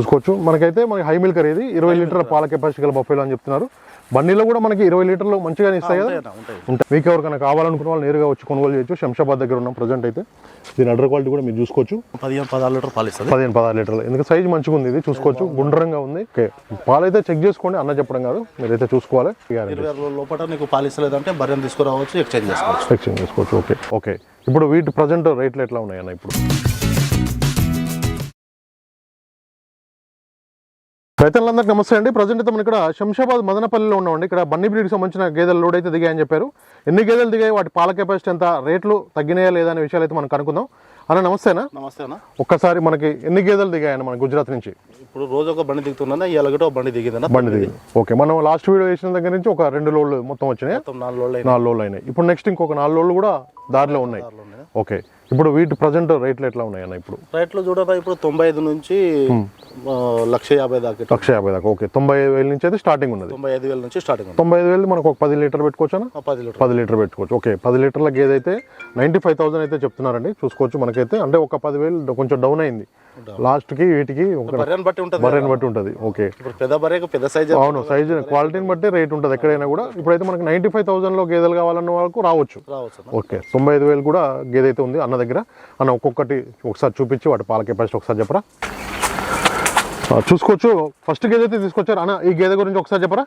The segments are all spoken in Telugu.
చూసుకోవచ్చు. మనకైతే మనకి హై మిల్క్ అనేది ఇరవై లీటర్ల పాల కెపాసిటీ గల బఫేలో అని చెప్తున్నారు. బండిలో కూడా మనకి ఇరవై లీటర్లు మంచిగానే ఇస్తాయి కదా? ఉంటాయి మీకు ఎవరికైనా కావాలనుకున్న వాళ్ళు నేరుగా వచ్చి కొనుగోలు చేయొచ్చు. శంషాబాద్ దగ్గర ఉన్నాం ప్రజెంట్ అయితే. దీని అడ్డర్ క్వాలిటీ కూడా మీరు చూసుకోవచ్చు. పదిహేను పదహారు లీటర్ పాలు ఇస్తుంది పదిహేను పదహారు లీటర్లు. ఎందుకంటే సైజ్ మంచిగా ఉంది ఇది. చూసుకోవచ్చు. గుండ్రంగా ఉంది. ఓకే. పాలైతే చెక్ చేసుకోండి. అన్న చెప్పడం కాదు. మీరైతే చూసుకోవాలి. లోపల నీకు పాలు ఇస్తలేదంటే బర్రెని తీసుకురావచ్చు ఎక్స్చేంజ్ చేసుకోవచ్చు. సెక్షన్ చేసుకోవచ్చు. ఓకే. ఓకే. ఇప్పుడు వీటి ప్రజెంట్ రేట్లు ఎట్లా ఉన్నాయన్న ఇప్పుడు? రైతులందరికీ నమస్తే అండి. ప్రజెంట్ అయితే మనం ఇక్కడ శంషాబాద్ మదనపల్లిలో ఉన్నామండి. ఇక్కడ బన్నీ బ్రీడ్కి సంబంధించిన గేదెలు లోడ్ అయితే దిగాయని చెప్పారు. ఎన్ని గేదెలు దిగాయి? వాటి పాల కెపాసిటీ ఎంత? రేట్లు తగ్గినాయా లేదా అనే విషయాలు అయితే మనం కనుక్కుందాం. అన్న నమస్తేనా నమస్తే అన్న. ఒక్కసారి మనకి ఎన్ని గేదెలు దిగాయన్న మన గుజరాత్ నుంచి? ఇప్పుడు రోజు ఒక బండి దిగుతుందన్న ఇవాళ ఒక బండి దిగిందన్న బండి దిగి ఓకే మనం లాస్ట్ వీడియో వేసిన దగ్గర నుంచి ఒక రెండు లోడ్లు మొత్తం వచ్చినాయి? నాలుగు రోజులు నాలుగు లోడ్లు అయినాయి. ఇప్పుడు నెక్స్ట్ ఇంకొక నాలుగు లోడ్లు కూడా దారిలో ఉన్నాయి. ఓకే. ఇప్పుడు వీటి ప్రజెంట్ రేట్లు ఎట్లా ఉన్నాయన్న ఇప్పుడు? రైట్లో చూడరా ఇప్పుడు తొంభై ఐదు నుంచి లక్ష యాభై దాకా. లక్ష యాభై దాకా. ఓకే తొంభై ఐదు వేల నుంచి అయితే స్టార్టింగ్ ఉన్నది. తొంభై ఐదు వేల నుంచి స్టార్టింగ్ తొంభై ఐదు వేలు మనకు ఒక పది లీటర్ పెట్టుకోవచ్చా పది లీటర్. పది లీటర్ పెట్టుకోవచ్చు. ఓకే పది లీటర్ల గేదె అయితే నైంటీ ఫైవ్ థౌసండ్ అయితే చెప్తున్నారండి. చూసుకోవచ్చు మనకైతే. అంటే ఒక పదివేలు కొంచెం డౌన్ అయింది. లాస్ట్కి వీటికి ఒక బర్రెని బట్టి ఉంటుంది బర్రెని బట్టి ఉంటుంది. ఓకే. పెద్ద పెద్ద సైజ్ అవును సైజు క్వాలిటీని బట్టి రేట్ ఉంటుంది ఎక్కడైనా కూడా. ఇప్పుడైతే మనకి నైంటీ ఫైవ్ థౌసండ్లో గేదెలు కావాలన్న వాళ్ళకు రావచ్చు. ఓకే తొంభై ఐదు వేలు కూడా గేదె అయితే ఉంది అన్న దగ్గర. అన్న ఒక్కొక్కటి ఒకసారి చూపించి వాటి పాల కెపాసిటీ ఒకసారి చెప్పరా? చూసుకోవచ్చు. ఫస్ట్ గేదె అయితే తీసుకొచ్చారు. అన్న ఈ గేదె గురించి ఒకసారి చెప్పరా?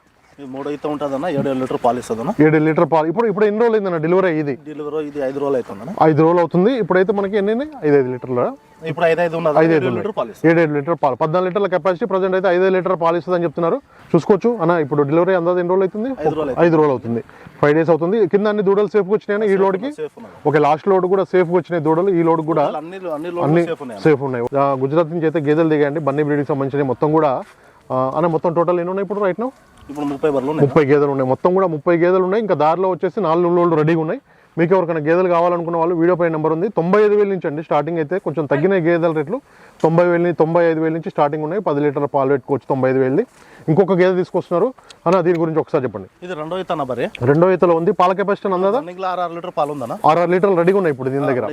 మూడు అయితే ఉంటుందన్న ఏడు ఏడు లీటర్ పాలు ఇస్తుందన్న. ఏడు లీటర్ పాలు. ఇప్పుడు ఇప్పుడు ఎన్ని రోజులు అయిందన్న డెలివరీ ఇది? డెలివరీ ఇది ఐదు రోజులు అవుతుందన్న ఐదు రోజులు అవుతుంది. ఇప్పుడైతే మనకి ఎన్ని? ఐదు ఐదు లీటర్ల. ఇప్పుడు ఐదు ఐదు ఉన్నది ఐదు ఐదు లీటర్ పాలు ఇస్తుంది ఏడు ఏడు లీటర్ పాలు. పద్నాలుగు లీటర్ల కెపాసిటీ ప్రజెంట్ అయితే ఐదు లీటర్ పాలు ఇస్తుందని చెప్తున్నారు. చూసుకోవచ్చు. అన్న ఇప్పుడు డెలివరీ అందాజు ఎన్ని రోజులు అవుతుంది? ఐదు రోజులు అవుతుంది. ఫైవ్ డేస్ అవుతుంది. కింద అన్ని దూడలు సేఫ్గా వచ్చినాయి ఈ లోడ్కి సేఫ్ ఉన్నది ఓకే లాస్ట్ లోడ్ కూడా సేఫ్గా వచ్చినాయి దూడలు ఈ లోడ్ కూడా అన్ని సేఫ్ ఉన్నాయి. గుజరాత్ నుంచి అయితే గేదెలు దిగాయండి. బన్నీ బ్రీడ్కి సంబంధించిన మొత్తం కూడా. అన్న మొత్తం టోటల్ ఎన్ని ఉన్నాయి ఇప్పుడు రైట్ నో ఇప్పుడు ముప్పై బర్లు ఉన్నాయి. ముప్పై గేదెలు ఉన్నాయి. మొత్తం కూడా ముప్పై గేదెలు ఉన్నాయి. ఇంకా దారిలో వచ్చేసి నాలుగు లోళ్ళు రెడీగా ఉన్నాయి. మీకు ఎవరికైనా గేదెలు కావాలనుకున్న వాళ్ళు వీడియో పై నెంబర్ ఉంది. తొంభై ఐదు వేల నుంచి అండి స్టార్టింగ్ అయితే కొంచెం తగ్గిన గేదెల రేట్లు తొంభై వేల తొంభై ఐదు వేల నుంచి స్టార్టింగ్ ఉన్నాయి. పది లీటర్ల పాలు పెట్టుకోవచ్చు తొంభై ఐదు వేలు ఇంకొక గేదె తీసుకొస్తున్నారు. అన్న దీని గురించి ఒకసారి చెప్పండి. ఇది రెండో అయితే బర్రె రెండో ఈతలో ఉంది. పాల కెపాసిటీ అందా? ఆరు ఆరు లీటర్ పాలు ఉందన్న ఆరు ఆరు లీటర్లు రెడీగా ఉన్నాయి ఇప్పుడు దీని దగ్గర.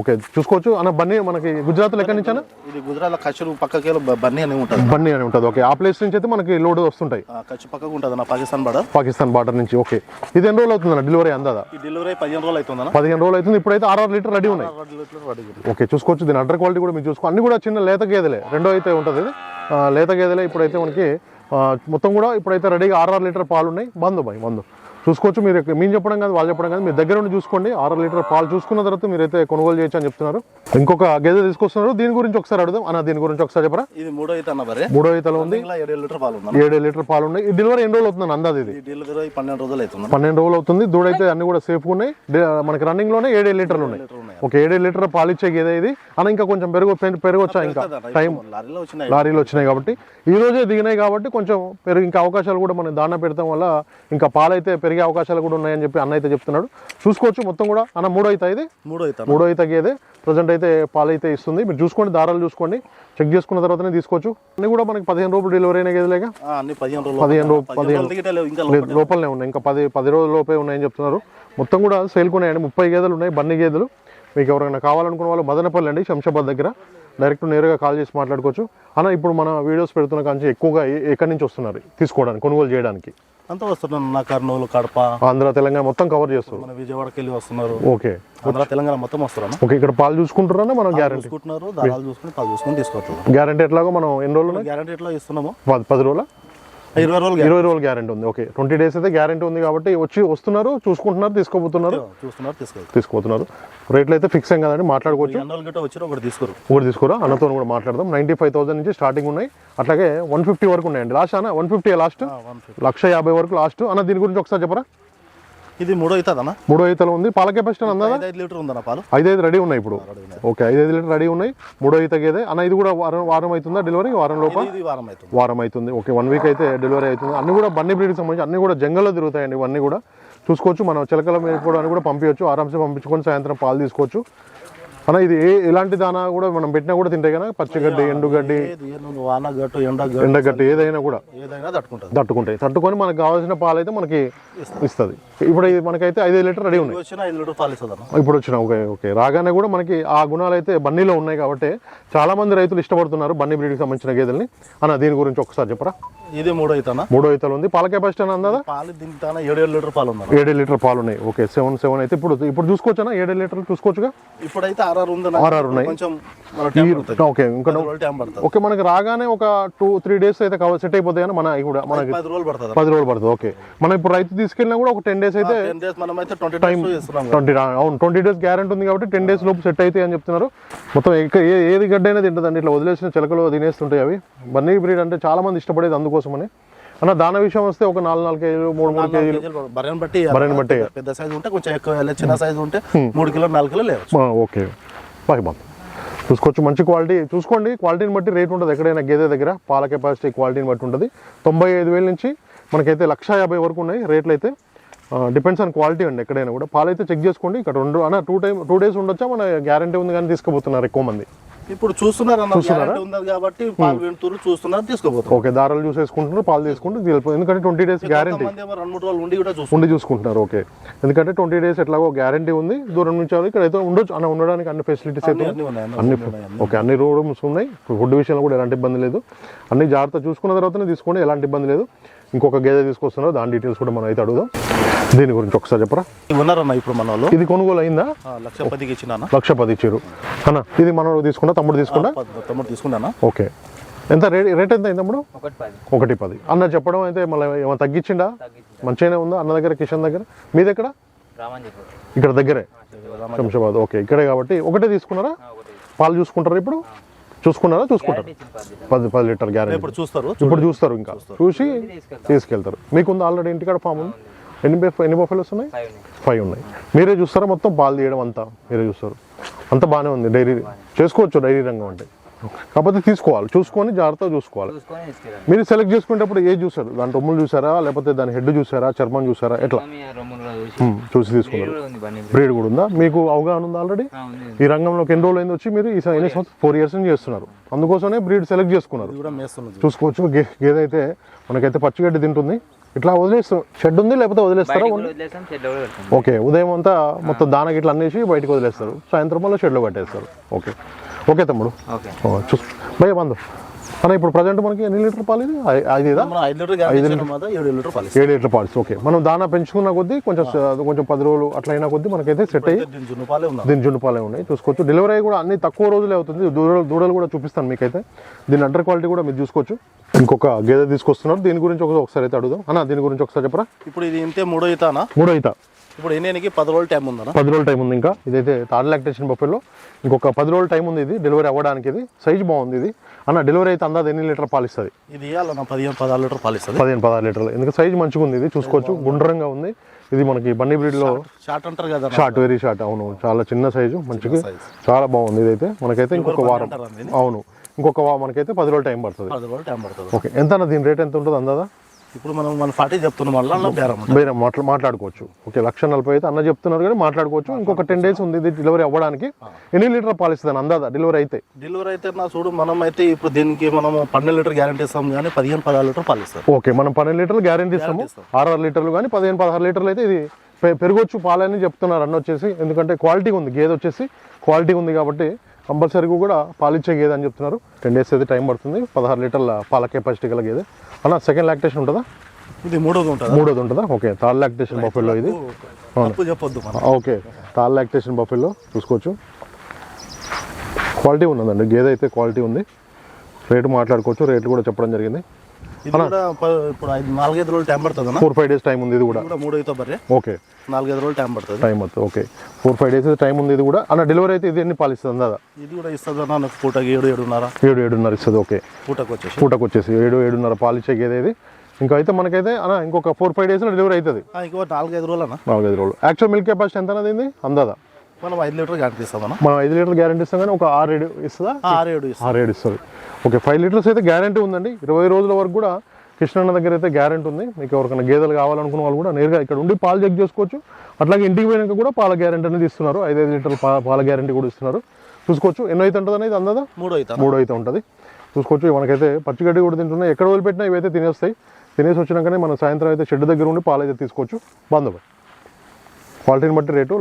ఓకే చూసుకోవచ్చు. అన్న బన్నీ మనకి గుజరాత్ ఎక్కడి నుంచి అన్న? ఇది గుజరాత్ కచ్చురు పక్కకి బన్నీ అని ఉంటుంది. బన్నీ అని ఉంటుంది. ఓకే ఆ ప్లేస్ నుంచి అయితే మనకి లోడ్ వస్తుంటాయి. కచ్చు పక్కకు ఉంటుంది అన్న పాకిస్తాన్ బార్డర్. పాకిస్తాన్ బార్డర్ నుంచి. ఓకే ఇది ఎన్ని రోజులు అవుతుందన్న డెలివరీ అందాదా? ఈ డెలివరీ పదిహేను రోజులు అవుతుందన్న. పదిహేను రోజులు అవుతుంది. ఇప్పుడైతే ఆరు ఆరు లీటర్ రెడీ ఉన్నాయి. ఓకే చూసుకోవచ్చు. దీని అండర్ క్వాలిటీ కూడా మీరు చూసుకో అన్ని కూడా చిన్న లేత గేదెలే. రెండో అయితే ఉంటుంది. లేత గేదెలే. ఇప్పుడైతే మనకి మొత్తం కూడా ఇప్పుడైతే రెడీగా ఆరు ఆరు లీటర్ పాలు ఉన్నాయి బంధు బాయ్ బందు చూసుకోవచ్చు. మీరు మేము చెప్పడం కాదు వాళ్ళు చెప్పడం కాదు. మీరు దగ్గర ఉండి చూసుకోండి. ఆరు లీటర్ పాలు చూసుకున్న తర్వాత మీరైతే కొనుగోలు చేయొచ్చు అని చెప్తున్నారు. ఇంకొక గేదె తీసుకొస్తున్నారు. దీని గురించి ఒకసారి అడుగుదాం. అన్న దీని గురించి ఒకసారి చెప్పరా? ఇది మూడో అయితే అన్న బర్రె మూడో ఈతలో ఉంది. ఏడు లీటర్ పాలు ఏడు లీటర్ పాలు ఉన్నాయి. ఈ డెలివరీ ఎన్ని రోజులు అవుతుంది అందాది ఇది? డెలివరీ పన్నెండు రోజులు అవుతుంది పన్నెండు రోజులు అవుతుంది. దూడైతే అన్ని కూడా సేఫ్ ఉన్నాయి. మనకి రన్నింగ్లోనే ఏడే లీటర్లు ఉన్నాయి. ఒక ఏడే లీటర్ పాలు ఇచ్చే గేదె ఇది. అన్న ఇంకా కొంచెం పెరుగు పెరగొచ్చా ఇంకా? టైం లారీలో వచ్చినాయి. లారీలు వచ్చినాయి కాబట్టి. ఈ రోజే దిగినాయి కాబట్టి కొంచెం పెరుగు ఇంకా అవకాశాలు కూడా మనం దాన పెడతాం వల్ల ఇంకా పాలైతే పెరిగే అవకాశాలు కూడా ఉన్నాయని చెప్పి అన్న అయితే చెప్తున్నాడు. చూసుకోవచ్చు మొత్తం కూడా. అన్న మూడో అయితే ఇది? మూడో అయితే మూడో అయితే గేదె. ప్రజెంట్ అయితే పాలు అయితే ఇస్తుంది. మీరు చూసుకోండి దారాలు చూసుకోండి. చెక్ చేసుకున్న తర్వాతనే తీసుకోవచ్చు. అన్ని కూడా మనకి పదిహేను రోజులు డెలివరీ అయిన అన్ని పదిహేను రోజులు పదిహేను లోపలనే ఉన్నాయి. ఇంకా పది పది రోజుల లోపే ఉన్నాయని చెప్తున్నారు. మొత్తం కూడా సేల్కి ఉన్నాయండి. ముప్పై గేదెలు ఉన్నాయి బన్ని గేదెలు. మీకు ఎవరైనా కావాలనుకున్న వాళ్ళు మదనపల్లి అండి శంషాబాద్ దగ్గర. డైరెక్ట్ నేరుగా కాల్ చేసి మాట్లాడుకోవచ్చు. అన్న ఇప్పుడు మన వీడియోస్ పెడుతున్న కాంచి ఎక్కువగా ఎక్కడి నుంచి వస్తున్నారు? తీసుకోవడానికి కొనుగోలు చేయడానికి. అంతా వస్తున్నారు నా కర్నూలు కడప. ఆంధ్ర తెలంగాణ మొత్తం కవర్ చేస్తారు. మన విజయవాడకి వెళ్ళి వస్తున్నారు. ఓకే. ఆంధ్ర తెలంగాణ మొత్తం వస్తున్నారు ఓకే ఇక్కడ పాలు చూసుకుంటారా మనం? గ్యారంటీ చూసుకుంటున్నారు దారాలు చూసుకుని పాలు చూసుకుని తీసుకోవచ్చు గ్యారంటీ ఎట్లాగో మనం ఎన్ని రోజులు? గ్యారంటీ ఎట్లా ఇస్తున్నాము. పది రోజుల? ఇరవై రోజులు ఇరవై రోజులు గ్యారంటీ ఉంది. ఓకే ట్వంటీ డేస్ అయితే గ్యారంటీ ఉంది కాబట్టి వచ్చి వస్తున్నారు చూసుకుంటున్నారు తీసుకోబోతున్నారు. చూస్తున్నారు తీసుకోవచ్చు. తీసుకుపోతున్నారు రేట్లు అయితే ఫిక్స్ ఏం కదండి మాట్లాడుకోవచ్చు. ఒకటి తీసుకోరు. ఒకటి తీసుకోరా? అన్నతో కూడా మాట్లాడదాం. నైంటీ ఫైవ్ థౌసండ్ నుంచి స్టార్టింగ్ ఉన్నాయి. అట్లాగే వన్ ఫిఫ్టీ వరకు ఉన్నాయండి. లాస్ట్ అన్న వన్ ఫిఫ్టీ లాస్ట్ లక్ష యాభై వరకు లాస్ట్ అన్న దీని గురించి ఒకసారి చెప్పరా? ఇది మూడో అవుతుందన్న మూడో ఈతలు ఉంది. పాల కెపాసిటీ అందాదా? ఐదు ఐదు లీటర్ ఉందన్న పాలు? ఐదైదు రెడీ ఉన్నాయి ఇప్పుడు. ఓకే ఐదైదు లీటర్ రెడీ ఉన్నాయి. మూడో ఈత గేదే అన్న ఇది కూడా వారం వారం అవుతుందా డెలివరీ? వారం లోపల వారం అవుతుంది. వారం అవుతుంది. ఓకే వన్ వీక్ అయితే డెలివరీ అవుతుంది. అన్ని కూడా బన్నీ బ్రీడ్కి సంబంధించి అన్ని కూడా జంగల్లో తిరుగుతాయండి ఇవన్నీ కూడా. చూసుకోవచ్చు మనం చిలకల మేపుకోవడానికి కూడా పంపించవచ్చు. ఆరామ్సే పంపించుకొని సాయంత్రం పాలు తీసుకోవచ్చు. అన్న ఇది ఏ ఎలాంటి దానా కూడా మనం పెట్టినా కూడా తింటాయి కదా పచ్చిగడ్డి ఎండుగడ్డి ఎండగడ్డి ఏదైనా కూడా. ఏదైనా తట్టుకుంటుంది. తట్టుకుంటాయి. తట్టుకొని మనకు కావాల్సిన పాలు అయితే మనకి ఇస్తుంది. ఇప్పుడు ఇది మనకైతే ఐదు లీటర్ రెడీ ఉన్నాయి. ఇప్పుడు వచ్చిన ఓకే ఓకే. రాగానే కూడా మనకి ఆ గుణాలు అయితే బన్నీలో ఉన్నాయి కాబట్టి చాలా మంది రైతులు ఇష్టపడుతున్నారు బన్నీ బ్రీడ్కి సంబంధించిన గేదెల్ని. అన్న దీని గురించి ఒకసారి చెప్పరా? ఇది మూడు అవుతానా మూడో ఈతలు ఉంది. పాల కెపాసిటీ అని అందా పాలు ఏడు లీటర్ పాలు ఉందన్న. ఏడు లీటర్ పాలు ఉన్నాయి. ఓకే సెవెన్ సెవెన్ అయితే ఇప్పుడు ఇప్పుడు చూసుకోవచ్చా ఏడు లీటర్లు చూసుకోవచ్చుగా? ఇప్పుడైతే ఆర్ఆర్ ఆర్ఆర్ ఉన్నాయి. కొంచెం ఓకే ఇంకా మనకి రాగానే ఒక టూ త్రీ డేస్ అయితే కవర్ సెట్ అయిపోతాయి కానీ మన కూడా మనకి పది రోజులు పడుతుంది. పది రోజులు పడుతుంది. ఓకే. మనం ఇప్పుడు రైతు తీసుకెళ్ళినా కూడా ఒక టెన్ డేస్ అయితే అయితే ట్వంటీ టైం అవును ట్వంటీ డేస్ గ్యారెంటీ ఉంది కాబట్టి టెన్ డేస్ లోపు సెట్ అవుతాయి అని చెప్తున్నారు. మొత్తం ఏది గడ్డ అయినా తింటుందండి. ఇట్లా వదిలేసిన చిలకలు తినేస్తుంటాయి అవి. బన్నీ బ్రీడ్ అంటే చాలా మంది ఇష్టపడేది అందుకోసమని. అన్న దాన విషయం వస్తే ఒక నాలుగు నాలుగు కేజీలు మూడు మూడు కేజీలు. బర్రెని బట్టి బర్రెని బట్టి. పెద్ద- సైజు ఉంటే కొంచెం ఎక్కువ చిన్న సైజు ఉంటే మూడు కిలో నాలుగు కిలో ఆ, ఓకే. బాయ్ బాయ్ చూసుకోవచ్చు మంచి క్వాలిటీ. చూసుకోండి క్వాలిటీని బట్టి రేట్ ఉంటుంది ఎక్కడైనా గేదె దగ్గర. పాల కెపాసిటీ క్వాలిటీని బట్టి ఉంటుంది. తొంభై ఐదు వేల నుంచి మనకైతే లక్ష యాభై వరకు ఉన్నాయి రేట్లు అయితే. డిపెండ్స్ ఆన్ క్వాలిటీ అండి ఎక్కడైనా కూడా. పాలు అయితే చెక్ చేసుకోండి. ఇక్కడ రెండు అన్న టూ టైం టూ డేస్ ఉండొచ్చా? మన గ్యారంటీ ఉంది కానీ తీసుకుపోతున్నారు ఎక్కువ మంది. ఇప్పుడు చూస్తున్నారు? అన్న ఉన్నది కాబట్టి పాలు చూస్తున్నారు తీసుకోపోతారు ఓకే దారాలు చూసేసుకుంటున్నారు పాలు తీసుకుంటూ వెళ్ళిపోయి ఎందుకంటే ట్వంటీ డేస్ గ్యారంటీ. కొంతమంది ఏమో రెండు మూడు రోజులు ఉండి కూడా ఉండి చూసుకుంటున్నారు ఓకే. ఎందుకంటే ట్వంటీ డేస్ ఎట్లాగో గ్యారంటీ ఉంది. దూరం నుంచి ఇక్కడ అయితే ఉండొచ్చు. అన్న ఉండడానికి అన్ని ఫెసిలిటీస్ అయితే. అన్ని ఓకే అన్ని రూమ్స్ ఉన్నాయి. ఫుడ్ విషయంలో కూడా ఎలాంటి ఇబ్బంది లేదు. అన్ని జాగ్రత్త చూసుకున్న తర్వాతనే తీసుకోండి ఎలాంటి ఇబ్బంది లేదు. ఇంకొక గేదె తీసుకొస్తున్నారు దాని డీటెయిల్స్ కూడా మనం అయితే అడుగుదాం. దీని గురించి ఒకసారి చెప్పరా? ఉన్నారన్న ఇప్పుడు మన వాళ్ళు. ఇది కొనుగోలు అయిందా లక్ష పదికి ఇచ్చిన లక్ష పది ఇచ్చారు అన్న ఇది మనం తీసుకున్నా తమ్ముడు తీసుకున్నా? తమ్ముడు తీసుకున్నానా? ఓకే. ఎంత రేట్ రేట్ ఎంత అయింది తమ్ముడు? ఒకటి పది. అన్న చెప్పడం అయితే మళ్ళీ ఏమైనా తగ్గించిండా? మంచిగానే ఉందా? అన్న దగ్గర కిషన్ దగ్గర? మీ దగ్గర ఇక్కడ దగ్గరే? శంషాబాద్. ఓకే ఇక్కడే కాబట్టి ఒకటే తీసుకున్నారా? ఒకటి పాలు చూసుకుంటారా ఇప్పుడు? చూసుకున్నారా? చూసుకుంటారు. పది పది లీటర్ గ్యారెంటీ. ఇప్పుడు చూస్తారు ఇప్పుడు చూస్తారు ఇంకా. చూసి తీసుకెళ్తారు. మీకుంది ఆల్రెడీ ఇంటికాడ ఫామ్ ఉంది? ఎన్ని బెఫ్- ఎన్ని బఫెలోస్ ఉన్నాయి? ఫైవ్ ఉన్నాయి. మీరే చూస్తారా? మొత్తం పాలు తీయడం అంతా మీరే చూస్తారు. అంతా బాగానే ఉంది. డైరీ చేసుకోవచ్చు డైరీ రంగం అంటే. కాకపోతే తీసుకోవాలి. చూసుకొని జాగ్రత్తగా చూసుకోవాలి. మీరు సెలెక్ట్ చేసుకునేటప్పుడు ఏ చూసారు దాని రొమ్ములు చూసారా? లేకపోతే దాని హెడ్ చూసారా? చర్మం చూసారా? ఎట్లా? చూసి తీసుకున్నారు. బ్రీడ్. కూడా ఉందా? మీకు అవగాహన ఉందా ఆల్రెడీ ఈ రంగంలోకి ఎన్ని రోజులు అయింది వచ్చి మీరు? ఈ ఎన్ని సంవత్సరం ఫోర్ ఇయర్స్ నుంచి చేస్తున్నారు. అందుకోసమే బ్రీడ్ సెలెక్ట్ చేసుకున్నారు. చూసుకోవచ్చు. గే గేదె అయితే మనకైతే పచ్చిగడ్డి తింటుంది. ఇట్లా వదిలేస్తాం షెడ్ ఉంది లేకపోతే వదిలేస్తారా? ఓకే ఉదయం అంతా మొత్తం దాన గిట్ల అన్నేసి బయటకు వదిలేస్తారు. సాయంత్రం వల్ల షెడ్లో కట్టేస్తారు. ఓకే. ఓకే తమ్ముడు. చూస్ భయ బంధు. అన్న ఇప్పుడు ప్రజెంట్ మనకి ఎన్ని లీటర్ పాలు ఇది? ఐదేదా మనం ఐదు లీటర్. ఏడు లీటర్ పాలు ఏడు లీటర్ పాలు ఓకే. మనం దానా పెంచుకున్న కొద్దీ కొంచెం కొంచెం పది రోజులు అట్లా అయినా కొద్దీ మనకైతే సెట్ అయ్యి దీని జున్ను పాలే ఉన్నాయి. చూసుకోవచ్చు. డెలివరీ కూడా అన్ని తక్కువ రోజులే అవుతుంది. దూడలు దూడలు కూడా చూపిస్తాను మీకైతే. దీని అండర్ క్వాలిటీ కూడా మీరు చూసుకోవచ్చు. ఇంకొక గేదె తీసుకొస్తున్నారు. దీని గురించి ఒక- ఒకసారి అయితే అడుగుదాం. అన్న దీని గురించి ఒకసారి చెప్పరా? ఇప్పుడు ఇది ఇంతే మూడో ఈతానా మూడో ఈత. ఇప్పుడు ఎన్నికి పది రోజులు టైం ఉందనా పది రోజుల టైం ఉంది ఇంకా. ఇదైతే థర్డ్ లాక్టేషన్ బఫెల్లో. ఇంకొక పది రోజుల టైం ఉంది ఇది డెలివరీ అవ్వడానికి ఇది. సైజ్ బాగుంది ఇది. అన్న డెలివరీ అయితే అందాది ఎన్ని లీటర్ పాలు ఇస్తుంది? ఇది ఇవ్వాలన్నా పదిహేను పదహారు లీటర్ పాలు ఇస్తుంది. పదిహేను పదహారు లీటర్లు. ఎందుకంటే సైజ్ మంచిగా ఉంది ఇది చూసుకోవచ్చు. గుండ్రంగా ఉంది. ఇది మనకి బన్నీ బ్రీడ్లో షార్ట్ అంటారు కదా షార్ట్ వెరీ షార్ట్ అవును చాలా చిన్న సైజు మంచిగా. చాలా బాగుంది ఇదైతే. మనకైతే ఇంకొక వారం? అవును. ఇంకొక మనకైతే పది రోజులు టైం పడుతుంది. పది రోజులు టైం పడుతుంది. ఓకే ఎంత దీని రేట్ ఎంత ఉంటుంది అందాదా? ఇప్పుడు మనం మన ఫార్టీ చెప్తున్నాం మళ్ళీ బేరం మాట్లా మాట్లాడుకోవచ్చు. ఓకే లక్ష నలభై అయితే అన్న చెప్తున్నారు కానీ మాట్లాడుకోవచ్చు. ఇంకొక టెన్ డేస్ ఉంది ఇది డెలివరీ అవ్వడానికి. ఎన్ని లీటర్ పాలు ఇస్తుంది అందాదా డెలివరీ అయితే. డెలివరీ అయితే నా చూడు మనం అయితే ఇప్పుడు దీనికి మనం పన్నెండు లీటర్ గ్యారెంటీ ఇస్తాం కానీ పదిహేను పదహారు లీటర్ పాలు ఇస్తారు. ఓకే మనం పన్నెండు లీటర్లు గ్యారంటీ ఇస్తాము. ఆరు ఆరు లీటర్లు కానీ పదిహేను పదహారు లీటర్లు అయితే ఇది పెరగొచ్చు పాలని చెప్తున్నారు అన్న వచ్చేసి. ఎందుకంటే క్వాలిటీ ఉంది గేదె వచ్చేసి క్వాలిటీ ఉంది కాబట్టి కంపల్సరీగా కూడా పాలిచ్చే గేదె అని చెప్తున్నారు. టెన్ డేస్ అయితే టైం పడుతుంది పదహారు లీటర్ల పాల కెపాసిటీ గల గేదె. అన్న సెకండ్ లాక్టేషన్ ఉంటుందా? ఇది మూడోది ఉంటుంది? మూడోది ఉంటుందా? ఓకే థర్డ్ లాక్టేషన్ బఫెల్లో ఇది. చెప్పొద్దు ఓకే థర్డ్ లాక్టేషన్ బఫెల్లో చూసుకోవచ్చు. క్వాలిటీ ఉన్నదండి గేదె అయితే క్వాలిటీ ఉంది. రేటు మాట్లాడుకోవచ్చు రేట్లు కూడా చెప్పడం జరిగింది. ఇది కూడా ఇప్పుడు నాలుగైదు రోజులు టైం పడుతుంది ఫోర్ ఫైవ్ డేస్ టైం ఉంది ఇది కూడా. బర్రే? ఓకే. నాలుగైదు రోజులు టైం పడుతుంది. టైం అవుతుంది okay. Four five days time ఉంది ఇది కూడా. అన్న డెలివరీ అయితే ఇది ఎన్ని దాదా? ఇది కూడా ఇస్తుంది అన్న పూటకి ఏడు ఏడున్నర? ఏడు ఏడున్నర ఇస్తుంది ఓకే. పూటకు వచ్చేసి. పూటకు వచ్చేసి ఏడు ఏడున్నర పాలిచ్చే గేదె ఇది ఇంకా అయితే మనకైతే అన్న ఇంకొక ఫోర్ ఫైవ్ డేస్లో డెలివరీ అవుతుంది. ఇంకో నాలుగైదు రోజులు అన్న నాలుగైదు రోజులు. యాక్చువల్ మిల్క్ కెపాసిటీ ఎంత అనేది? అందాదా? మనం ఐదు లీటర్ గ్యారెంటీ ఇస్తాం మనం ఐదు లీటర్లు గ్యారంటీ ఇస్తాం కానీ ఒక ఆరు ఏడు ఇస్తుందా? ఆరు ఏడు ఆరు ఏడు ఇస్తుంది ఓకే ఫైవ్ లీటర్స్ అయితే గ్యారంటీ ఉందండి. ఇరవై రోజుల వరకు కూడా కృష్ణన్న దగ్గర అయితే గ్యారంటీ ఉంది. మీకు ఎవరికైనా గేదెలు కావాలనుకున్న వాళ్ళు కూడా నేరుగా ఇక్కడ ఉండి పాలు చెక్ చేసుకోవచ్చు. అట్లాగే ఇంటికి పోయినాక కూడా పాల గ్యారంటీ అనేది ఇస్తున్నారు. ఐదు ఐదు లీటర్ల పాల గ్యారంటీ కూడా ఇస్తున్నారు. చూసుకోవచ్చు ఎన్నో అయితే ఉంటుంది అనేది అందదా? మూడు అవుతా మూడు అయితే ఉంటుంది. చూసుకోవచ్చు మనకైతే పచ్చిగడ్డి కూడా తింటున్నాయి. ఎక్కడ వదిలిపెట్టినా ఇవైతే తినేస్తాయి. తినేసి వచ్చినాకనే మనం సాయంత్రం అయితే షెడ్ దగ్గర ఉండి పాలు అయితే తీసుకోవచ్చు. బంధు క్వాలిటీని బట్టి రేటు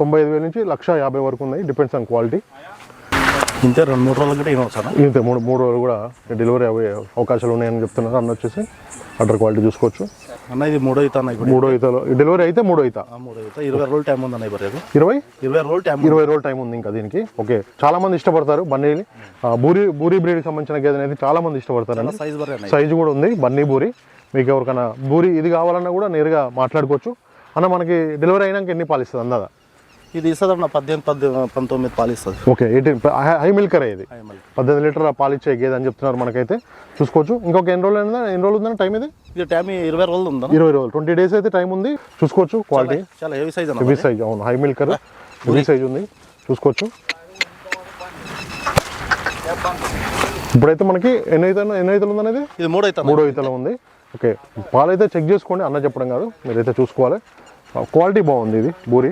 తొంభై ఐదు వేల నుంచి లక్ష యాభై వరకు ఉన్నాయి. డిపెండ్స్ ఆన్ క్వాలిటీ ఇంతే రెండు మూడు రోజులు కూడా ఏమో సార్. ఇంతే మూడు మూడు రోజులు కూడా డెలివరీ అయ్యే అవకాశాలు ఉన్నాయని చెప్తున్నారు. అన్న వచ్చేసి అటర్ క్వాలిటీ చూసుకోవచ్చు. అన్న ఇది మూడు అవుతా అన్న మూడో ఈతలో. డెలివరీ అయితే మూడో ఈత. ఆ, మూడు ఇరవై రోజులు టైం ఉందన్న ఇప్పుడు ఇరవై? ఇరవై రోజులు టైం ఇరవై రోజుల టైం ఉంది ఇంకా దీనికి. ఓకే చాలా మంది ఇష్టపడతారు బన్నీని బూరి బూరి బ్రీడ్కి సంబంధించిన గేదె అనేది చాలా మంది ఇష్టపడతారు అన్న సైజు కూడా ఉంది. బన్నీ బూరి. మీకు ఎవరికైనా బూరి ఇది కావాలన్నా కూడా నేరుగా మాట్లాడుకోవచ్చు. అన్న మనకి డెలివరీ అయినాక ఎన్ని పాలు ఇస్తుంది అందాదా ఇది ఇస్తుంది అన్న పద్దెనిమిది పద్దెనిమిది పంతొమ్మిది పాలు ఇస్తుంది ఓకే ఎయిటీన్ హై మిల్కర్ ఇది. పద్దెనిమిది లీటర్ల పాలు ఇచ్చే గేదె అని చెప్తున్నారు మనకైతే. చూసుకోవచ్చు. ఇంకొక ఎన్ని రోజులు అయినా ఎన్ని రోజులు ఉందని టైం ఇది? ఇది టైం ఇరవై రోజులు ఉందన్న. ఇరవై రోజులు. ట్వంటీ డేస్ అయితే టైం ఉంది. చూసుకోవచ్చు క్వాలిటీ చాలా హెవీ సైజ్ హెవీ సైజ్ అవును. హై మిల్కర్ హెవీ సైజ్ ఉంది. చూసుకోవచ్చు. ఇప్పుడైతే మనకి ఎన్ని అయితే ఎన్ని అయితే ఉందనేది ఇది? మూడు అవుతా మూడో ఈతలో ఉంది. ఓకే పాలు అయితే చెక్ చేసుకోండి. అన్న చెప్పడం కాదు. మీరైతే చూసుకోవాలి. క్వాలిటీ బాగుంది ఇది బూరి.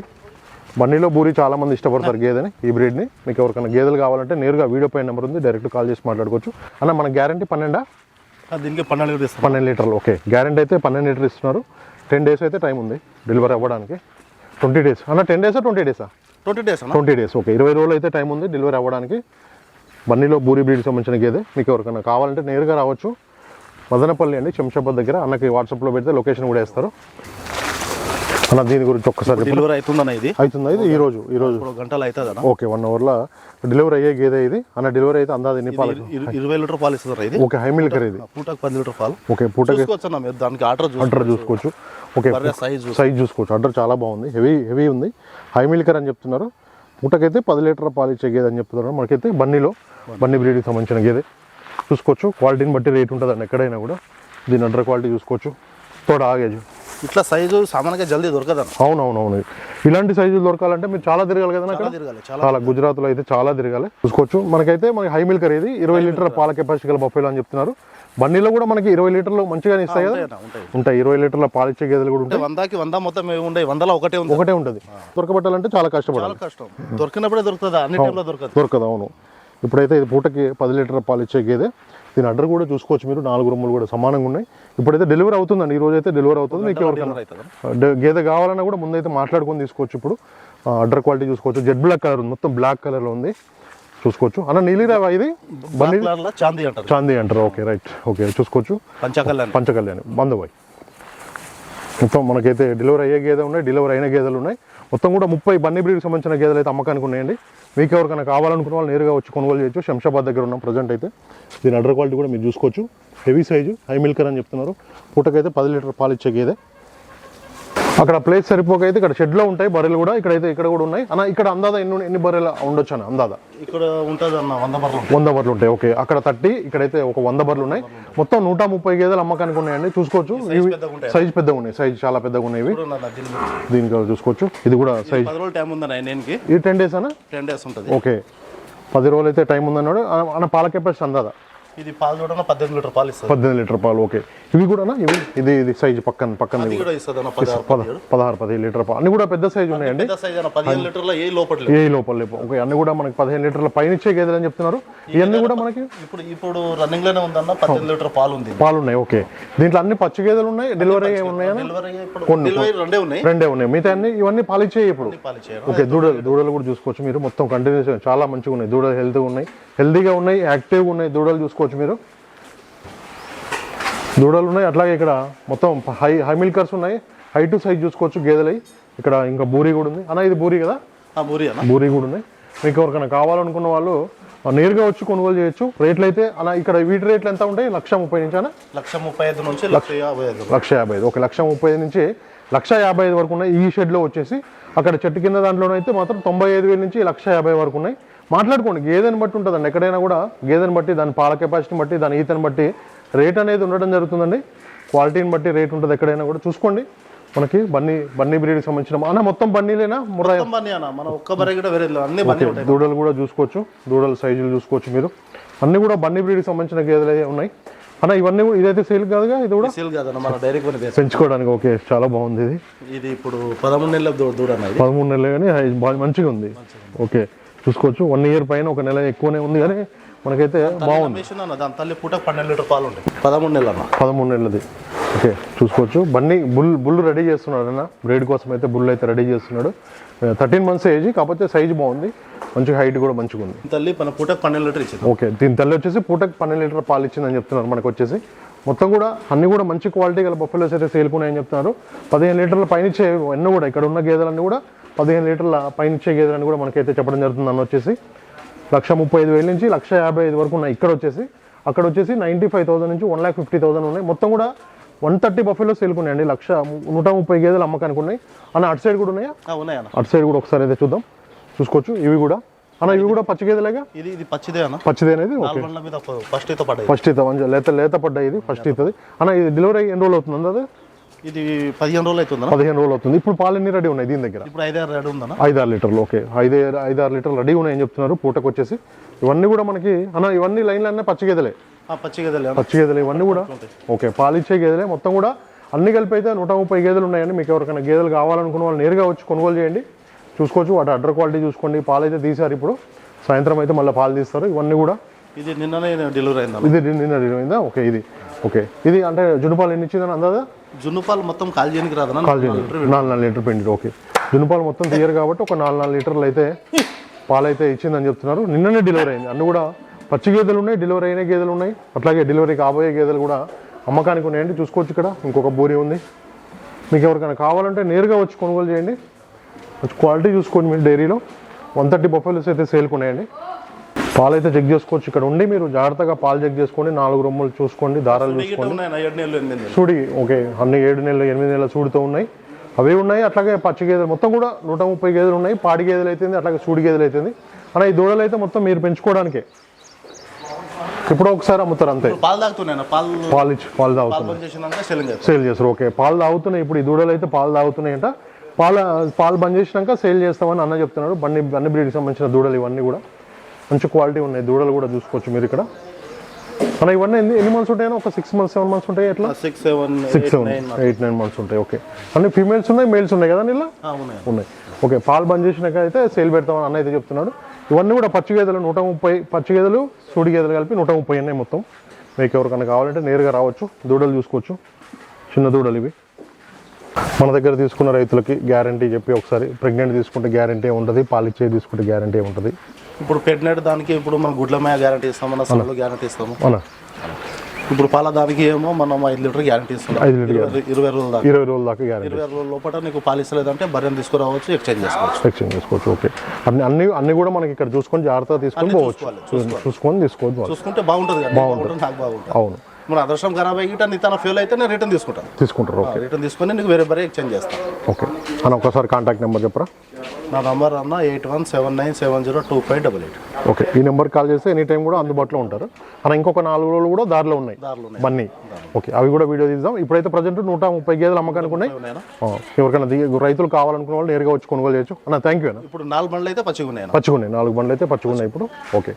బండిలో బూరి చాలా మంది ఇష్టపడతారు గేదెని ఈ బ్రీడ్ని. మీకు ఎవరికైనా గేదెలు కావాలంటే నేరుగా వీడియో పైన నెంబర్ ఉంది డైరెక్ట్ కాల్ చేసి మాట్లాడుకోవచ్చు. అన్న మన గ్యారంటీ పన్నెండా? దీనికి పన్నెండు పన్నెండు లీటర్లు ఓకే. గ్యారంటీ అయితే పన్నెండు లీటర్ ఇస్తున్నారు. టెన్ డేస్ అయితే టైం ఉంది డెలివరీ అవ్వడానికి. Twenty days. అన్న టెన్ డేసా ట్వంటీ డేసా? Twenty days twenty days okay. ఇరవై రోజులు అయితే టైం ఉంది డెలివరీ అవ్వడానికి. బన్నీలో బూరి బ్రీడ్కి సంబంధించిన గేదె మీకు ఎవరికైనా కావాలంటే నేరుగా రావచ్చు. మదనపల్లి అండి శంషాబాద్ దగ్గర. అన్నకి వాట్సాప్లో పెడితే లొకేషన్ కూడా వేస్తారు. అన్న దీని గురించి ఒక్కసారి. డెలివరీ అవుతుందన్న ఇది? అవుతుందా ఇది? ఈ రోజు ఈ రోజు. గంటలు అవుతుంది ఓకే వన్ అవర్లో డెలివరీ అయ్యే గేదె ఇది. అన్న డెలివరీ అయితే అందాది ఎన్ని పాలు? ఇరు- ఇరవై లీటర్ పాలు ఇస్తుంది ఇది. ఓకే హై మిల్కర్ ఇది. పూటకు పది లీటర్ పాలు. ఓకే పూటకి మీరు దానికి ఆర్డర్ అడ్డర్ చూసుకోవచ్చు. ఓకే సైజ్ సైజ్ చూసుకోవచ్చు. అడ్డర్ చాలా బాగుంది. హెవీ హెవీ ఉంది. హై మిల్కర్ అని చెప్తున్నారు. పూటకైతే పది లీటర్ పాలు ఇచ్చే గేదె అని చెప్తున్నారు. మనకైతే బన్నీలో బన్నీ బ్రీడ్కి సంబంధించిన గేదె. చూసుకోవచ్చు. క్వాలిటీని బట్టి రేట్ ఉంటుందండి ఎక్కడైనా కూడా. దీని అడ్డర్ క్వాలిటీ చూసుకోవచ్చు. తోడ ఆగేజ్. ఇట్లా సైజు సామాన్యంగా జల్దీ దొరకదన్న. అవునవునవును. ఇలాంటి సైజులు దొరకాలంటే మీరు చాలా తిరగాలి కదా తిరగాలి చాలా గుజరాత్లో అయితే చాలా తిరగాలి. చూసుకోవచ్చు. మనకైతే మనకి హై మిల్కర్ ఇది ఇరవై లీటర్ల పాల కెపాసిటీ గల బఫేలో అని చెప్తున్నారు. బండిలో కూడా మనకి ఇరవై లీటర్లు మంచిగానే ఇస్తాయి కదా? ఉంటాయి, ఇరవై లీటర్ల పాలిచ్చే గేదెలు కూడా ఉంటాయి. వందకి వంద మొత్తం ఉండే వందలో ఒకటే ఉంది ఒకటే ఉంటుంది. దొరకబట్టాలంటే చాలా కష్టపడాలి. చాలా కష్టం. దొరికినప్పుడే దొరుకుతుంది? అన్ని టైంలో దొరకదు. దొరకదు అవును. ఇప్పుడైతే ఇది పూటకి పది లీటర్ల పాలు ఇచ్చే గేదె. దీని అడ్డర్ కూడా చూసుకోవచ్చు మీరు. నాలుగు రూములు కూడా సమానంగా ఉన్నాయి. ఇప్పుడైతే డెలివరీ అవుతుందండి. ఈ రోజు అయితే డెలివరీ అవుతుంది. మీకు ఎవరికైనా గేదె కావాలన్నా కూడా ముందైతే మాట్లాడుకొని తీసుకోవచ్చు ఇప్పుడు. అడ్డర్ క్వాలిటీ చూసుకోవచ్చు. జెడ్ బ్లాక్ కలర్ ఉంది. మొత్తం బ్లాక్ కలర్లో ఉంది. చూసుకోవచ్చు. అన్న నీలిరావా ఇది? చాందీ అంటారు. చాందీ అంటారు. ఓకే రైట్ ఓకే చూసుకోవచ్చు. పంచకళ్యాణ్. పంచకళ్యాణి. బంధుబాయ్ మొత్తం మనకైతే డెలివరీ అయ్యే గేదె ఉన్నాయి. డెలివరీ అయిన గేదెలు ఉన్నాయి. మొత్తం కూడా ముప్పై బన్నీ బ్రీడ్కి సంబంధించిన గేదెలు అయితే అమ్మకానికి ఉన్నాయండి. మీకు ఎవరికైనా కావాలనుకున్న వాళ్ళు నేరుగా వచ్చి కొనుగోలు చేయొచ్చు. శంషాబాద్ దగ్గర ఉన్నాం ప్రజెంట్ అయితే. దీని అడర్ క్వాలిటీ కూడా మీరు చూసుకోవచ్చు. హెవీ సైజు హై మిల్కర్ అని చెప్తున్నారు. పూటకైతే పది లీటర్ పాలు ఇచ్చే గేదె. అక్కడ ప్లేస్ సరిపోకైతే ఇక్కడ షెడ్లో ఉంటాయి బర్రెలు కూడా ఇక్కడైతే ఇక్కడ కూడా ఉన్నాయి. అన్న ఇక్కడ అందాదా ఎన్ని ఎన్ని బర్రెలు ఉండొచ్చు అన్న అందాదా? ఇక్కడ ఉంటుంది అన్న వంద బర్రెలు ఉంటాయి. వంద బర్రెలు ఉంటాయి ఓకే. అక్కడ థర్టీ ఇక్కడైతే ఒక వంద బర్రెలు ఉన్నాయి. మొత్తం నూట ముప్పై గేదెలు అమ్మకానికి ఉన్నాయండి చూసుకోవచ్చు. సైజ్ పెద్దగా ఉన్నాయి సైజ్ చాలా పెద్దగా ఉన్నాయి. దీనికి చూసుకోవచ్చు. ఇది కూడా సైజ్ ఇది టెన్ డేస్ అన్న? టెన్ డేస్ ఉంటుంది. ఓకే. పది రోజులు అయితే టైం ఉందన్నాడు. అన్న- పాల కెపాసిటీ అందాదా? ఇది పాలు చూడన్న పద్దెనిమిది లీటర్ పాలు ఇస్తుంది. పద్దెనిమిది లీటర్ పాలు ఓకే. ఇవి కూడా ఇవి? ఇది ఇది సైజ్ పక్కన పక్కన పదహారు పద పదహారు పదిహేను లీటర్ అన్ని కూడా పెద్ద సైజ్ ఉన్నాయండి. పదిహేను ఏ లోపల ఏ లోపల లేవు. ఓకే అన్ని కూడా మనకి పదిహేను లీటర్ల పైన ఇచ్చే గేదెలు అని చెప్తున్నారు. ఇవన్నీ కూడా మనకి ఇప్పుడు ఇప్పుడు రన్నింగ్లోనే ఉందన్న పద్దెనిమిది లీటర్ పాలు ఉంది. పాలు ఉన్నాయి ఓకే. దీంట్లో అన్ని పచ్చి గేదెలు ఉన్నాయి డెలివరీ ఉన్నాయని డెలివరీ ఇప్పుడు డెలివరీ రెండే ఉన్నాయి. రెండే ఉన్నాయి. మిగతా అన్ని ఇవన్నీ పాలిచ్చే ఇప్పుడు. ఓకే దూడలు. దూడలు కూడా చూసుకోవచ్చు మీరు. మొత్తం కంటిన్యూస్ చాలా మంచిగా ఉన్నాయి. దూడలు హెల్త్గా ఉన్నాయి. హెల్తీగా ఉన్నాయి యాక్టివ్గా ఉన్నాయి దూడలు చూసుకోవచ్చు మీరు. దూడలు ఉన్నాయి. అట్లాగే ఇక్కడ మొత్తం హై హై మిల్కర్స్ ఉన్నాయి. హై టు సైజ్ చూసుకోవచ్చు గేదెలై. ఇక్కడ ఇంకా బూరి కూడా ఉంది. అన్న ఇది బూరి కదా? బూరి అన్న. బూరి కూడా ఉన్నాయి మీకు ఎవరికైనా కావాలనుకున్న వాళ్ళు నేరుగా వచ్చి కొనుగోలు చేయొచ్చు. రేట్లు అయితే అలా ఇక్కడ వీటి రేట్లు ఎంత ఉంటాయి? లక్ష ముప్పై నుంచి అన్న? లక్ష ముప్పై ఐదు నుంచి లక్ష యాభై ఐదు. లక్ష యాభై ఐదు. ఒక లక్ష ముప్పై ఐదు నుంచి లక్ష యాభై ఐదు వరకు ఉన్నాయి ఈ షెడ్లో వచ్చేసి. అక్కడ చెట్టు కింద దాంట్లోనైతే మాత్రం తొంభై ఐదు వేల నుంచి లక్ష యాభై వరకు ఉన్నాయి. మాట్లాడుకోండి. గేదెని బట్టి ఉంటుందండి. ఎక్కడైనా కూడా గేదెని బట్టి దాని పాల కెపాసిటీని బట్టి దాని ఈతని బట్టి రేట్ అనేది ఉండడం జరుగుతుందండి. క్వాలిటీని బట్టి రేట్ ఉంటుంది ఎక్కడైనా కూడా. చూసుకోండి. మనకి బన్నీ బన్నీ బ్రీడ్కి సంబంధించిన అన్న మొత్తం బన్నీలేనా? ముర్రా బన్నీ అన్న. మన ఒక్క కూడా వేరే. అన్ని దూడలు కూడా చూసుకోవచ్చు. దూడల సైజులు చూసుకోవచ్చు మీరు. అన్నీ కూడా బన్నీ బ్రీడ్కి సంబంధించిన గేదెలు ఉన్నాయి. అన్న ఇవన్నీ కూడా ఇదైతే సేల్ కాదుగా? ఇది కూడా? సేల్ కాదన్న మన డైరీ కొని వేసాం. పెంచుకోవడానికి ఓకే చాలా బాగుంది ఇది. ఇది ఇప్పుడు పదమూడు నెలల దూడ అన్న పదమూడు నెలలు కానీ మంచిగా ఉంది ఓకే. చూసుకోవచ్చు. వన్ ఇయర్ పైన ఒక నెల ఎక్కువనే ఉంది కానీ మనకైతే బాగుంది. దాని తల్లి పూట పన్నెండు లీటర్ పాలు ఉంటాయి. పదమూడు నెలలు అన్న పదమూడు నెలలది. ఓకే చూసుకోవచ్చు. బన్నీ బుల్ బుల్ రెడీ చేస్తున్నాడు అన్న. బ్రేడ్ కోసం అయితే బుల్ అయితే రెడీ చేస్తున్నాడు. థర్టీన్ మంత్స్ ఏజ్ కాకపోతే సైజ్ బాగుంది. మంచి హైట్ కూడా మంచిగా ఉంది. తల్లి మన పూట పన్నెండు లీటర్ ఇచ్చింది. ఓకే దీని తల్లి వచ్చేసి పూటకి పన్నెండు లీటర్ పాలు ఇచ్చిందని చెప్తున్నారు మనకు వచ్చేసి. మొత్తం కూడా అన్ని కూడా మంచి క్వాలిటీ గల బఫెలోస్ అయితే సేల్కున్నాయని చెప్తున్నారు. పదిహేను లీటర్ల పైన ఇచ్చే ఎన్నో కూడా ఇక్కడ ఉన్న గేదెలన్నీ కూడా పదిహేను లీటర్ల పైన ఇచ్చే గేదెలని కూడా మనకైతే చెప్పడం జరుగుతుంది అన్న వచ్చేసి. లక్ష ముప్పై ఐదు వేల నుంచి లక్ష యాభై ఐదు వరకు ఉన్నాయి. ఇక్కడ వచ్చేసి అక్కడ వచ్చేసి నైంటీ ఫైవ్ థౌసండ్ నుంచి వన్ ల్యాక్ ఫిఫ్టీ థౌసండ్ ఉన్నాయి. మొత్తం కూడా వన్ థర్టీ బఫెలో సేల్కున్నాయండి లక్ష నూట ముప్పై గేదెలు అమ్మకానికి ఉన్నాయి. అన్న అటు సైడ్ కూడా ఉన్నాయా? ఉన్నాయి అటు సైడ్ కూడా ఒకసారి అయితే చూద్దాం. చూసుకోవచ్చు. ఇవి కూడా. అన్న ఇవి కూడా పచ్చి గేదెలేగా? ఇది ఇది పచ్చిదే అన్న. పచ్చిది అనేది? ఫస్ట్ ఫస్ట్ ఇత లేత లేత పడ్డాయి ఇది ఫస్ట్ ఇతది అన్న ఇది డెలివరీ ఎన్ని రోజులు అవుతుంది అది? ఇది పదిహేను రోజులు అవుతుందన్న పదిహేను రోజులు అవుతుంది. ఇప్పుడు పాలు ఎన్ని రెడీ ఉన్నాయి దీని దగ్గర? ఇప్పుడు ఐదారు రెడీ ఉందన్న ఐదు ఆరు లీటర్లు ఓకే. ఐదు ఐదు ఆరు లీటర్లు రెడీ ఉన్నాయని చెప్తున్నారు. పూటకు వచ్చేసి ఇవన్నీ కూడా మనకి అన్న ఇవన్నీ లైన్లు అన్నీ పచ్చి గేదెలే? ఆ, పచ్చి గదలే పచ్చి గేదెలు ఇవన్నీ కూడా? ఓకే పాలు ఇచ్చే గేదెలే. మొత్తం కూడా అన్ని కలిపి అయితే నూట ముప్పై గేదెలు ఉన్నాయండి. మీకు ఎవరికైనా గేదెలు కావాలనుకున్న వాళ్ళు నేరుగా వచ్చి కొనుగోలు చేయండి. చూసుకోవచ్చు వాటి అడ్డర్ క్వాలిటీ చూసుకోండి. పాలు అయితే తీశారు ఇప్పుడు. సాయంత్రం అయితే మళ్ళీ పాలు తీస్తారు. ఇవన్నీ కూడా ఇది నిన్ననే డెలివరీ అయిందన్న ఇది నిన్న డెలివరీ అయిందా? ఓకే ఇది. ఓకే. ఇది అంటే జునుపాలు ఎన్ని ఇచ్చిందని అందాదా జున్ను పాలు మొత్తం కాల్ చేయడానికి రాదన్న. కాల్ చేయండి నాలుగు నాలుగు లీటర్ పిండి ఓకే. జునుపాలు మొత్తం తీయరు కాబట్టి ఒక నాలుగు నాలుగు లీటర్లు అయితే పాలు అయితే ఇచ్చిందని చెప్తున్నారు. నిన్ననే డెలివరీ అయింది. అన్ని కూడా పచ్చి గేదెలు ఉన్నాయి డెలివరీ అయిన గేదెలు ఉన్నాయి. అట్లాగే డెలివరీ కాబోయే గేదెలు కూడా అమ్మకానికి ఉన్నాయండి. చూసుకోవచ్చు ఇక్కడ. ఇంకొక బోరి ఉంది. మీకు ఎవరికైనా కావాలంటే నేరుగా వచ్చి కొనుగోలు చేయండి. మంచి క్వాలిటీ చూసుకోండి మీరు డైరీలో వన్ థర్టీ బొఫెల్స్ అయితే సేల్కి ఉన్నాయండి. పాలు అయితే చెక్ చేసుకోవచ్చు. ఇక్కడ ఉండి మీరు జాగ్రత్తగా పాలు చెక్ చేసుకోండి నాలుగు రొమ్ములు చూసుకోండి దారాలు చూసుకోండి. సూడి ఓకే. అన్ని ఏడు నెలలు ఎనిమిది నెలల సూడితో ఉన్నాయి. అవి ఉన్నాయి అట్లాగే పచ్చి గేదెలు మొత్తం కూడా నూట ముప్పై గేదెలు ఉన్నాయి. పాడి గేదెలు అయితుంది అట్లాగే సూడి గేదెలు అయితుంది. అలా ఈ దూడలు అయితే మొత్తం మీరు పెంచుకోవడానికే. ఇప్పుడు ఒకసారి అమ్ముతారు అంతే. పాలు తాగుతున్నాయి పాలు పాలు ఇచ్చి పాలు పాలు తాగుతున్నాయి. అవుతుంది సేల్ చేస్తారు ఓకే. పాలు తాగుతున్నాయి ఇప్పుడు ఈ దూడలు అయితే పాలు తాగుతున్నాయంట. పాల పాలు బంద్ చేసినాక సేల్ చేస్తామని అన్న చెప్తున్నాడు. బండి బండి బ్రీడ్కి సంబంధించిన దూడలు ఇవన్నీ కూడా. మంచి క్వాలిటీ ఉన్నాయి. దూడలు కూడా చూసుకోవచ్చు మీరు ఇక్కడ. మన ఇవన్నీ ఎన్ని ఎన్ని మంత్స్ ఉంటాయో ఒక సిక్స్ మంత్స్ సెవెన్ మంత్స్ ఉంటాయి ఎట్లా? Six seven six seven eight nine months ఉంటాయి. ఓకే అన్ని ఫీమేల్స్ ఉన్నాయి మేల్స్ ఉన్నాయి కదా నీళ్ళ? ఉన్నాయి. ఉన్నాయి. ఓకే పాలు బంద్ చేసినాక అయితే సేల్ పెడతామని అన్న అయితే చెప్తున్నాడు. ఇవన్నీ కూడా పచ్చి గేదెలు నూట ముప్పై పచ్చి గేదెలు సూడి గేదెలు కలిపి నూట ముప్పై ఉన్నాయి మొత్తం. మీకు ఎవరికైనా కావాలంటే నేరుగా రావచ్చు. దూడలు చూసుకోవచ్చు. చిన్న దూడలు ఇవి. మన దగ్గర తీసుకున్న రైతులకి గ్యారంటీ చెప్పి ఒకసారి ప్రెగ్నెంట్ తీసుకుంటే గ్యారంటీ ఉంటుంది పాలిచ్చే తీసుకుంటే గ్యారంటీ ఉంటుంది. ఇప్పుడు పెట్టినట్టు దానికి ఇప్పుడు మనం గుడ్ల మేయ గ్యారంటీ ఇస్తాం మన సొల్లు గ్యారంటీ ఇస్తాము. ఇప్పుడు పాల దానికి ఏమో మనం ఐదు లీటర్ గ్యారంటీ ఇస్తున్నాం. లీటర్ ఇరవై రోజుల దాకా. ఇరవై రోజుల దాకా గ్యారంటీ ఇరవై రోజుల లోపల నీకు పాలు ఇస్తలేదంటే బర్రెని తీసుకురావచ్చు ఎక్స్చేంజ్ చేసుకోవచ్చు. సెక్షన్ చేసుకోవచ్చు ఓకే అన్ని అన్ని అన్ని కూడా మనకి ఇక్కడ చూసుకొని జాగ్రత్తగా తీసుకొని పోవచ్చు. చూసుకొని తీసుకోవచ్చు చూసుకుంటే బాగుంటుంది. బాగుంటుంది నాకు బాగుంటుంది. అవును. మన అదృష్టం ఖరాబ్ అయ్యి నీ తన ఫెయిల్ అయితే నేను రిటర్న్ తీసుకుంటాను. తీసుకుంటారు ఓకే. రిటర్న్ తీసుకొని నీకు వేరే బర్రె ఎక్స్చేంజ్ చేస్తాను. ఓకే. అన్న ఒకసారి కాంటాక్ట్ నెంబర్ చెప్పరా? నా నంబర్ అన్న eight one seven nine seven zero two five double eight okay. ఈ నెంబర్ కాల్ చేస్తే ఎనీ టైం కూడా అందుబాటులో ఉంటారు. అన్న ఇంకొక నాలుగు రోజులు కూడా దారిలో ఉన్నాయి. దారిలో ఉన్నాయి. బన్నీ. ఓకే. అవి కూడా వీడియో తీద్దాం. ఇప్పుడైతే ప్రజెంట్ నూట ముప్పై గేదెలు అమ్మకానికి ఉన్నాయి. ఉన్నాయా? ఆ, ఎవరికైనా దిగి రైతులు కావాలనుకున్న వాళ్ళు నేరుగా వచ్చి కొనుగోలు చేయొచ్చు. అన్న థ్యాంక్ యూ అన్న. ఇప్పుడు నాలుగు బండ్లు అయితే పచ్చిగా ఉన్నాయి? అన్న పచ్చిగున్నాయి నాలుగు బండ్లు అయితే పచ్చిగున్నాయి ఇప్పుడు. ఓకే.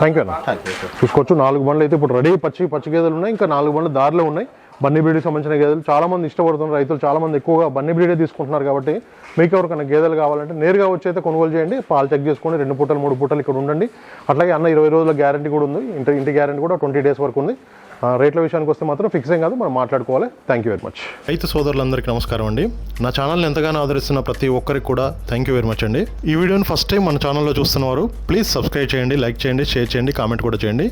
థ్యాంక్ యూ అన్న. థ్యాంక్ యూ చూసుకోవచ్చు. నాలుగు బండ్లు అయితే ఇప్పుడు రెడీ. పచ్చి పచ్చి గేదెలు ఉన్నాయి. ఇంకా నాలుగు బండ్లు దారిలో ఉన్నాయి. బన్నీ బ్రీడ్కి సంబంధించిన గేదెలు చాలామంది ఇష్టపడుతున్నారు. రైతులు చాలామంది ఎక్కువగా బన్నీ బ్రీడే తీసుకుంటున్నారు కాబట్టి మీకు ఎవరికైనా గేదెలు కావాలంటే నేరుగా వచ్చి అయితే కొనుగోలు చేయండి. పాలు చెక్ చేసుకోండి. రెండు పూటలు మూడు పూటలు ఇక్కడ ఉండండి. అట్లాగే అన్న ఇరవై రోజుల గ్యారంటీ కూడా ఉంది. ఇంటి ఇంటి గ్యారంటీ కూడా ట్వంటీ డేస్ వరకు ఉంది. రేట్ల విషయానికి వస్తే మాత్రం ఫిక్స్ ఏం కాదు. మనం మాట్లాడుకోవాలి. థ్యాంక్ యూ వెరీ మచ్ రైతు సోదరులందరికీ నమస్కారం అండి. నా ఛానల్ని ఎంతగానో ఆదరిస్తున్న ప్రతి ఒక్కరికి కూడా థ్యాంక్ యూ వెరీ మచ్ అండి. ఈ వీడియోని ఫస్ట్ టైం మన ఛానల్లో చూస్తున్నవారు ప్లీజ్ సబ్స్క్రైబ్ చేయండి లైక్ చేయండి షేర్ చేయండి కామెంట్ కూడా చేయండి.